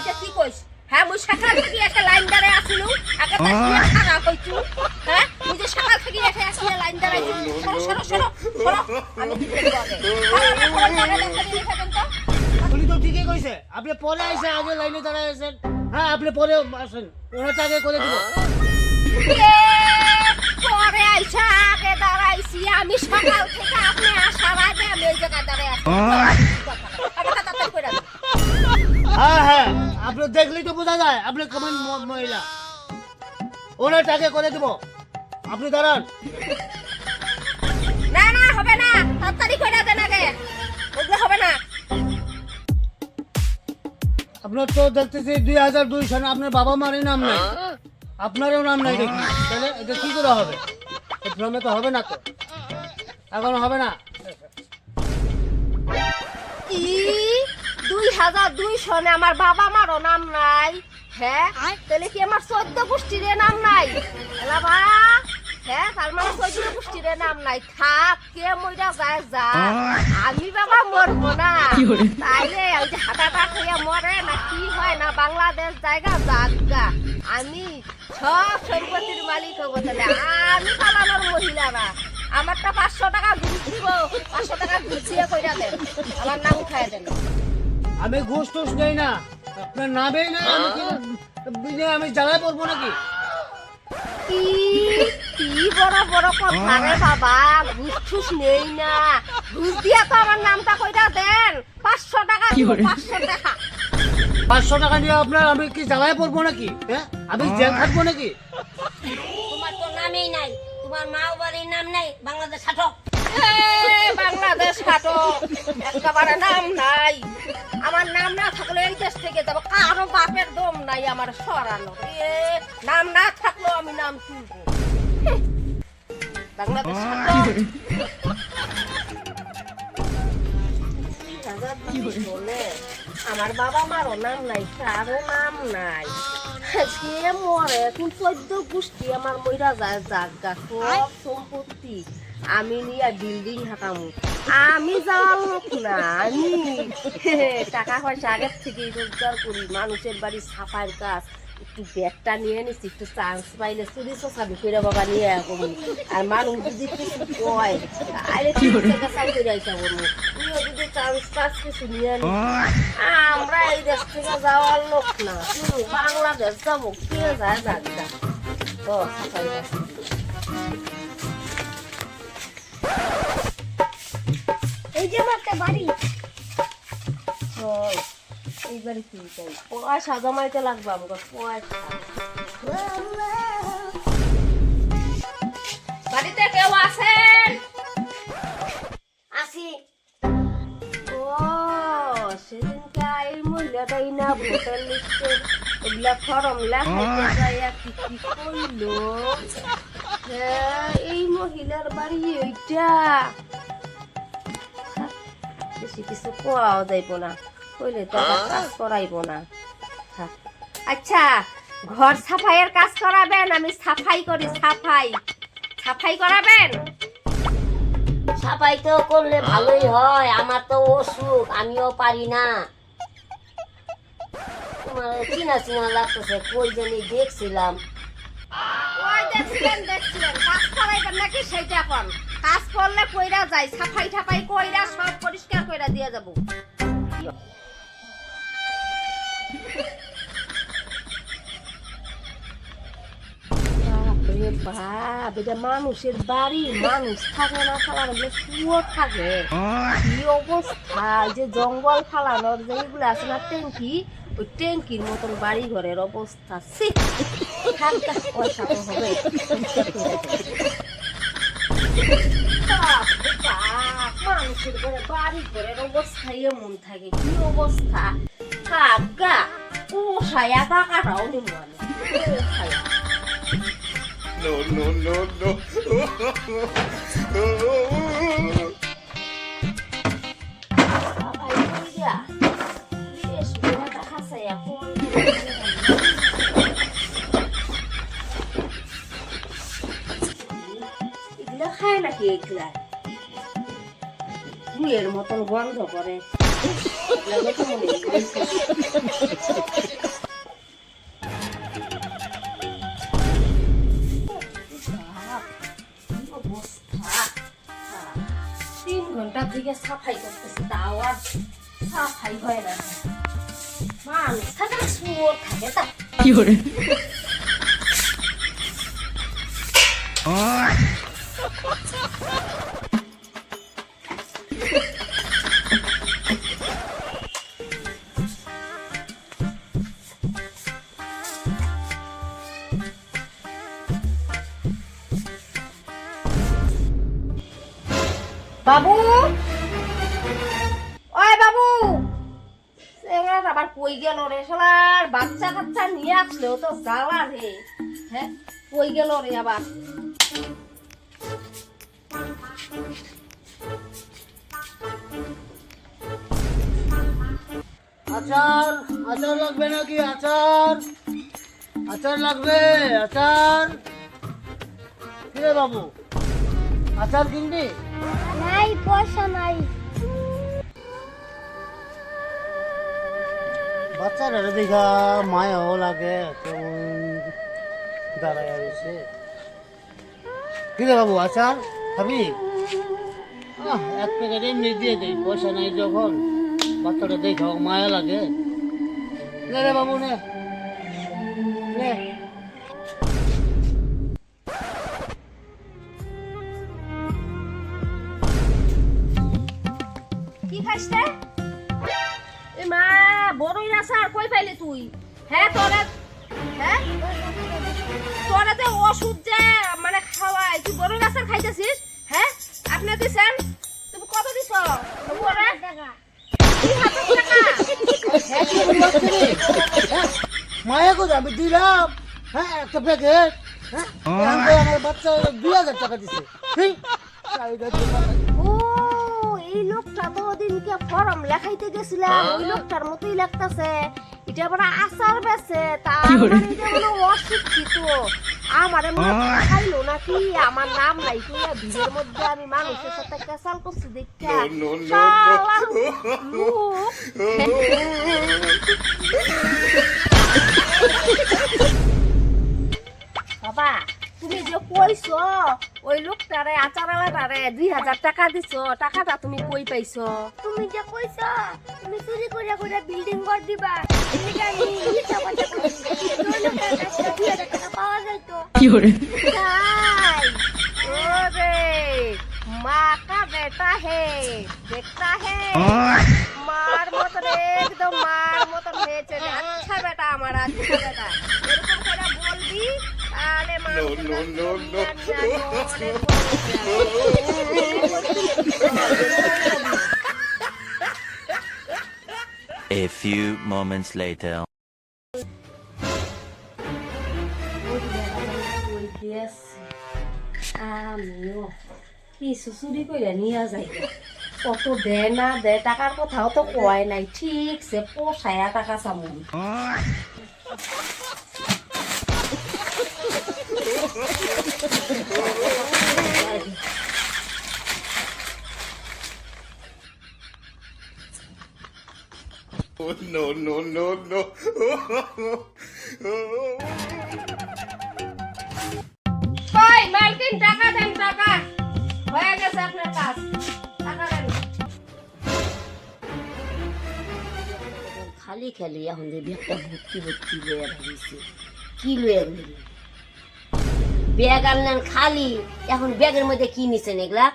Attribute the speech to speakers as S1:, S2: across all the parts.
S1: এটা কি কইস? হ্যাঁ মুই সকাল থেকে একটা লাইন দাঁড়ায় আসিলু। আগে তো খারাপ হইছু হ্যাঁ মুই যে সকাল থেকে একটা আসলে লাইন দাঁড়াই সরো সরো সরো সরো। আমি
S2: উনি তো ঠিকই কইছে। আপনি পরে আইসে আগে লাইনে দাঁড়ায় আছেন হ্যাঁ আপনি পরে আসেন। ওনারটা আগে করে দিব।
S1: পরে আইসা আগে দাঁড়াইছি। আমি সকাল থেকে আপনি আসার আগে আমি এই জায়গায় দাঁড়ায় আছি
S2: দেখলেই তো বোঝা যায় আপনি কেমন মহিলা ওনারটা আগে করে দিব। আপনি দাঁড়ান।
S1: না না হবে না। তাড়াতাড়ি করে দেন আগে। ওগুলো হবে না।
S2: আপনার তো দেখতেছি দুই হাজার দুই সালে আপনার বাবা মারই নাম নাই। আপনারও নাম নাই দেখি। তাহলে এটা কি করে হবে? ফর্মে তো হবে না তো। এখন হবে না?
S1: দুই হাজার দুই সনে আমার বাবা মারও নাম নাই। হ্যাঁ? তাহলে কি আমার চোদ্দ গোষ্ঠীর নাম নাই? এলা বা। হ্যাঁ তার মানে চোদ্দ গোষ্ঠীর নাম নাই। থাক কে মইরা যায় যা। আমি বাবা মরবো না। তাইলে ওই যে হাঁটাটা খেয়ে মরে না কি হয় না বাংলাদেশ জায়গা জাগা আমি সব সম্পত্তির মালিক হব তাহলে। আমি পালানোর মহিলা না। আমারটা পাঁচশো টাকা ঘুষ দিব পাঁচশো টাকা ঘুষিয়ে কইরা দেন। আমার নাম উঠায় দেন।
S2: আমি ঘুষ টুস নেই না। আপনার নামেই না আমি কি বিনে আমি জ্বালায় পড়ব নাকি?
S1: কি? কি বড় বড় কথা রে বাবা? ঘুষ ঠুস নেই না। ঘুষ দিয়ে তো আমার নামটা কইরা দেন। পাঁচশো টাকা পাঁচশো টাকা।
S2: পাঁচশো টাকা নিয়ে আপনার আমি কি জ্বালায় পড়ব নাকি? হ্যাঁ? আমি জেল থাকব নাকি?
S3: তোমার তো নামই নাই। তোমার মা বাড়ির নাম নাই। বাংলাদেশ
S1: বাংলাদেশ কাটো একেবারে নাম নাই। আমার নাম না থাকলে এই দেশ থেকে যাব, কারও বাপের দম নাই আমার সরানো। নাম না থাকলেও আমি নাম তুলবো। বাংলাদেশ আমার বাবা মারও নাম নাই, কারও নাম নাই। সে মরে, এখন চোদ্দ গোষ্ঠী আমার মইরা যায় জাগা সব সম্পত্তি। আমি নিয়ে বিল্ডিং হাঁকামু। আমি যাওয়ার লোক না, আমি। টাকা পয়সা আগের থেকে রোজগার করি, মানুষের বাড়ি সাফাইয়ের কাজ। একটু ব্যাগটা নিয়ে নিচ্ছি একটু চান্স পাইলে চুরি চোষাবি করে বাবা নিয়ে আসব আর মানুষ যদি কিছু কয় আরে যদি চান্স নিয়ে আমরা এই দেশ থেকে যাওয়ার লোক না। বাংলাদেশ যাব, কে যায় যাক
S3: একটা বাড়ি।
S1: চল এইবারে কি চাই পয়সা জমাইতে লাগবে আমাকে পয়সা বাড়িতে কেউ আছেন?
S3: আসি।
S1: ও সেদিনকে এই মহিলাটাই না ভোটার লিস্টে। ওগুলা ফর্ম লেখাইতে যাইয়া কি কি কইলো হ্যাঁ, এই মহিলার বাড়ি ওইটা বেশি কিছু কোয়াও যাইব না। কইলে তো কাজ করাইব না। আচ্ছা ঘর সাফাইয়ের কাজ করাবেন আমি সাফাই করি সাফাই। সাফাই করাবেন?
S3: সাফাই তো করলে ভালোই হয় আমার তো অসুখ আমিও পারি না। তোমার চিনা চিনা লাগতেছে কই জানি দেখছিলাম।
S1: ওই দেখছিলেন দেখছিলেন কাজ করাইবেন নাকি সেইটা কোন? কাজ করলে কইরা যায়, সাফাই ঠাপাই কইরা সব পরিষ্কার কইরা দিয়ে যাব। মানুষের বাড়ি, মানুষ থাকে না ফালানো শুয়োর থাকে। কি অবস্থা? যে জঙ্গল ফালানোর যে এগুলো আছে না, ট্যাঙ্কি, ওই ট্যাঙ্কির মতন বাড়ি ঘরের অবস্থা সি হবে। মানুষের ঘরে বাড়ি ঘরের অবস্থা থাকে অবস্থা কাকা পোষায়া
S4: no, no.
S1: বাবাই কইরা বেশ বেড়াটা খাসাইয়া কোন এগুলা খায় নাকি এগুলা মুয়ের মতন গন্ধ করে। তিন ঘণ্টার দিকে সাফাই করতেছে তাও আর সাফাই হয় না। মানুষ থাকে না শুয়োর থাকে তা। বাবু? ওই বাবু! এবার আবার কই গেল রে? শালার বাচ্চা কাচ্চা নিয়ে আসলেও তো জ্বালা রে। হ্যাঁ কই গেল রে আবার?
S2: আচার আচার লাগবে নাকি আচার? আচার লাগবে আচার। কিরে বাবু? আচার কিনবি?
S5: নাই পয়সা নাই।
S2: বাচ্চারা দেখা মায়াও লাগে দাঁড়ায় রয়েছে। কিরে বাবু আচার খাবি? এক প্যাকেট এমনি দিয়ে দেই পয়সা নাই যখন। বাচ্চাটা দেখাও মায়া লাগে। নে রে বাবু নে। নে।
S1: কি খাইছ এ মা বড়ই রাসার কই পাইলি তুই? হ্যাঁ তোরা হ্যাঁ? তোরা যে ওষুধ যে মানে খাওয়াই। তুই বড়ই রাসার খাইতেছিস? হ্যাঁ? আপনি দিছেন তুমি কত দিছ? ওরে দুই হাজার টাকা
S2: হ্যাঁ, কি বলি বাচ্চা রে? হ্যাঁ, মায়া কোথায় আমি দিলাম? হ্যাঁ একটা প্যাকেট হ্যাঁ আমার বাচ্চা দুই হাজার টাকা দিছে। ঠিক।
S1: ও এই লোকটা তো ওদিনকে ফর্ম লেখাইতে গেছিলাম ওই লোকটার মতোই লাগতাছে। এটা আবার আচার বেছে তার মানে অশিক্ষিত। আমার মনে খাইলো নাকি? আমার নাম নাই তুই ভিড়ের মধ্যে আমি মানুষের সাথে কেসাল করছি দেখা।
S4: No,
S1: বাবা তুমি যে কইছো ওই লোকটারে আচারালাটারে দুই হাজার টাকা দিছো টাকাটা তুমি কই পাইছো?
S5: তুমি যে কইছ তুমি চুরি করে করে বিল্ডিং ঘর দিবা তোর
S1: কা বেটা হে দেখতা হে মার মতন একদম মার মতন হয়েছে। আচ্ছা বেটা আমার আচ্ছা বেটা। এরকম করে বলবি
S4: No, no, no, no.
S6: A few moments later.
S1: আমিও কিছু চুরি করে নিয়ে যাই কত দে না দে টাকার কথাও তো কয় নাই ঠিক সে পোষায়া টাকা চামুন
S4: Oh, no, no, no, no.
S1: কই মালকিন টাকা দেন টাকা। হয়ে গেছে আপনার কাজ। টাকা দেন।
S3: খালি খালি এখন যে ব্যাগটা ভর্তি ভর্তি লয়ে ভাবিছে কি লয়ে গেলি ব্যাগ আনলেন খালি এখন ব্যাগের মধ্যে কি নিছেন এগুলা?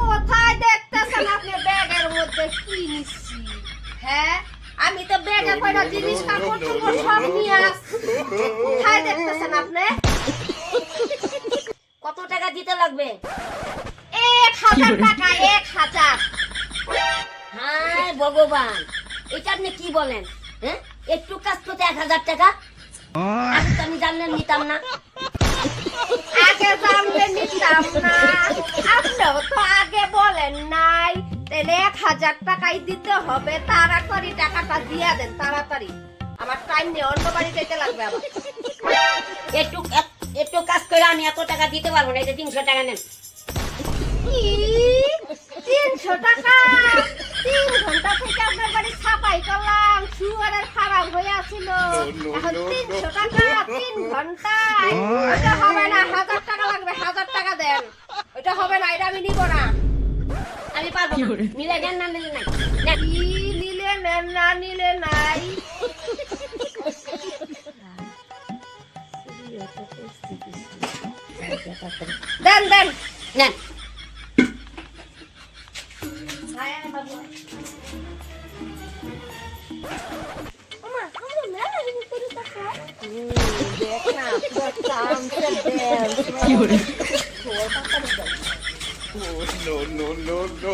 S1: কোথায় দেখতেছেন আপনি ব্যাগের মধ্যে কি নিচ্ছি হ্যাঁ? আমি তো ব্যাগে কয়টা জিনিস কাপড় চোপড় সব নিয়ে আসছি। কোথায় দেখতেছেন আপনি?
S3: কত টাকা দিতে লাগবে?
S1: এক হাজার টাকা এক হাজার।
S3: হায় ভগবান এটা আপনি কি বলেন হ্যাঁ? একটু কাজ করতে এক হাজার টাকা? আমি জানলেন নিতাম না।
S1: আগে জানলে নিতাম না। আপনিও তো আগে বলেন নাই। তাহলে এক হাজার টাকাই দিতে হবে। তাড়াতাড়ি টাকাটা দিয়ে দেন তাড়াতাড়ি। আমার টাইম নেই অন্য বাড়ি যেতে লাগবে আবার
S3: একটু একটু কাজ করে আমি এত টাকা দিতে পারব না এটা তিনশো টাকা নেন।
S1: তিনশো টাকা। তিন ঘণ্টা থেকে আপনার বাড়ি ছাপাই করলাম শুয়ারের খারাপ হয়ে আছিল এখন তিনশো টাকা তিন ঘন্টায়। ওটা হবে না হাজার টাকা লাগবে হাজার টাকা দেন। ওটা হবে না এটা আমি নিব না।
S3: আমি পারব না। নিলে নেন না নিলে নাই।
S1: কি নিলে নেন না নিলে নাই। দেন দেন।
S3: নেন
S5: ওমা আমরা মেলা হিনি করে টাকা
S1: দেখ না পুরো চামচে দেন
S4: Oh, no, no, no, no.